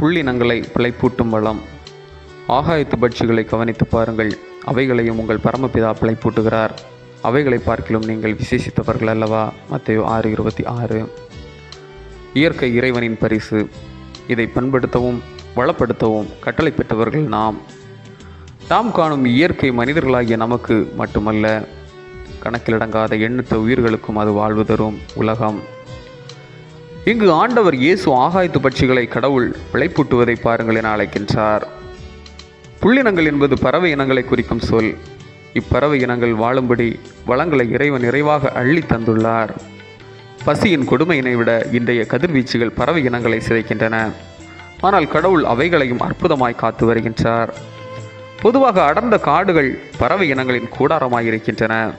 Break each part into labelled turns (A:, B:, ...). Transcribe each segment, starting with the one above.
A: புள்ளினங்களை பிழைப்பூட்டும் வளம். ஆகாயத்து பட்சிகளை கவனித்து பாருங்கள். அவைகளையும் உங்கள் பரமபிதா பிழைப்பூட்டுகிறார். அவைகளை பார்க்கிலும் நீங்கள் விசேஷித்தவர்கள் அல்லவா? மத்தையோ ஆறு இருபத்தி ஆறு. இயற்கை இறைவனின் பரிசு. இதை பண்படுத்தவும் வளப்படுத்தவும் கட்டளை பெற்றவர்கள் நாம். நாம் காணும் இயற்கை மனிதர்களாகிய நமக்கு மட்டுமல்ல கணக்கிலடங்காத எண்ணற்ற உயிர்களுக்கும் அது வாழ்வு தரும் உலகம். இங்கு ஆண்டவர் இயேசு ஆகாயத்து பட்சிகளை கடவுள் விளைப்பூட்டுவதை பாருங்கள் என அழைக்கின்றார். புள்ளினங்கள் என்பது பறவை இனங்களை குறிக்கும் சொல். இப்பறவை இனங்கள் வாழும்படி வளங்களை இறைவன் நிறைவாக அள்ளி தந்துள்ளார். பசியின் கொடுமையினை விட இன்றைய கதிர்வீச்சுகள் பறவை இனங்களை சிதைக்கின்றன. ஆனால் கடவுள் அவைகளையும் அற்புதமாய் காத்து வருகின்றார். பொதுவாக அடர்ந்த காடுகள் பறவை இனங்களின் கூடாரமாய் இருக்கின்றன.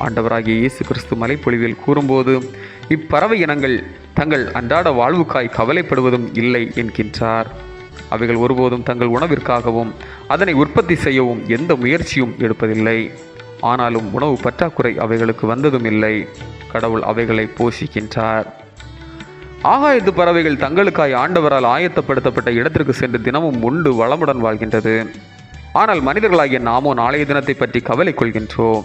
A: ஆண்டவராகிய இயேசு கிறிஸ்து மலைப்பொழிவில் கூறும்போது இப்பறவை இனங்கள் தங்கள் அன்றாட வாழ்வுக்காய் கவலைப்படுவதும் இல்லை என்கின்றார். அவைகள் ஒருபோதும் தங்கள் உணவிற்காகவும் அதனை உற்பத்தி செய்யவும் எந்த முயற்சியும் எடுப்பதில்லை. ஆனாலும் உணவு பற்றாக்குறை அவைகளுக்கு வந்ததும் இல்லை. கடவுள் அவைகளை போஷிக்கின்றார். ஆகாயத்து பறவைகள் தங்களுக்காய் ஆண்டவரால் ஆயத்தப்படுத்தப்பட்ட இடத்திற்கு சென்று தினமும் உண்டு வளமுடன் வாழ்கின்றது. ஆனால் மனிதர்களாகிய நாமோ நாளைய தினத்தை பற்றி கவலை கொள்கின்றோம்.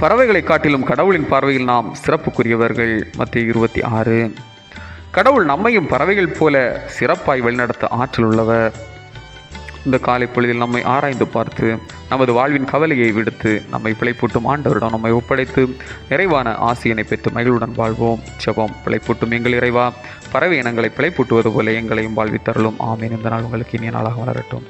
A: பறவைகளை காட்டிலும் கடவுளின் பார்வையில் நாம் சிறப்புக்குரியவர்கள். மத்திய இருபத்தி ஆறு. கடவுள் நம்மையும் பறவைகள் போல சிறப்பாய் வழிநடத்த ஆற்றல் உள்ளவர். இந்த காலை பொழுதில் நம்மை ஆராய்ந்து பார்த்து நமது வாழ்வின் கவலையை விடுத்து நம்மை பிழைப்பூட்டும் ஆண்டவரிடம் நம்மை ஒப்படைத்து நிறைவான ஆசியனை பெற்று மகிழ்வுடன் வாழ்வோம். ஜெபம் பிழைப்பூட்டும் எங்கள் இறைவா. பறவை இனங்களை பிழைப்பூட்டுவது போல எங்களையும் வாழ்வித்தருளும். ஆமீன். இந்த நாள் உங்களுக்கு இனிய நாளாக வளரட்டும்.